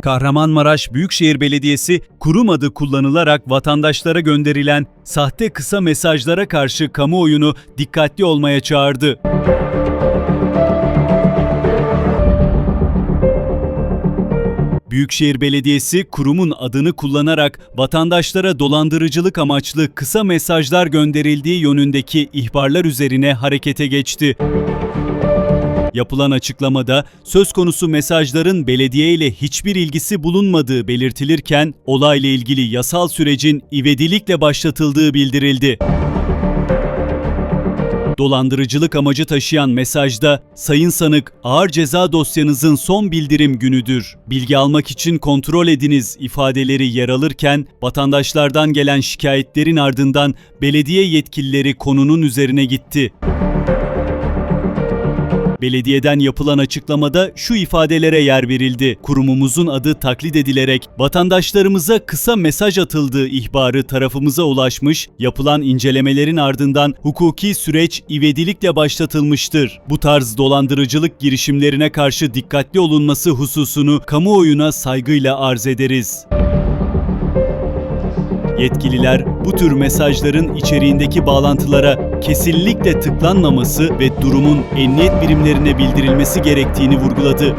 Kahramanmaraş Büyükşehir Belediyesi kurum adı kullanılarak vatandaşlara gönderilen sahte kısa mesajlara karşı kamuoyunu dikkatli olmaya çağırdı. Büyükşehir Belediyesi kurumun adını kullanarak vatandaşlara dolandırıcılık amaçlı kısa mesajlar gönderildiği yönündeki ihbarlar üzerine harekete geçti. Yapılan açıklamada söz konusu mesajların belediye ile hiçbir ilgisi bulunmadığı belirtilirken olayla ilgili yasal sürecin ivedilikle başlatıldığı bildirildi. Dolandırıcılık amacı taşıyan mesajda Sayın Sanık ağır ceza dosyanızın son bildirim günüdür. Bilgi almak için kontrol ediniz ifadeleri yer alırken vatandaşlardan gelen şikayetlerin ardından belediye yetkilileri konunun üzerine gitti. Belediyeden yapılan açıklamada şu ifadelere yer verildi. Kurumumuzun adı taklit edilerek vatandaşlarımıza kısa mesaj atıldığı ihbarı tarafımıza ulaşmış, yapılan incelemelerin ardından hukuki süreç ivedilikle başlatılmıştır. Bu tarz dolandırıcılık girişimlerine karşı dikkatli olunması hususunu kamuoyuna saygıyla arz ederiz. Yetkililer bu tür mesajların içeriğindeki bağlantılara kesinlikle tıklanmaması ve durumun emniyet birimlerine bildirilmesi gerektiğini vurguladı.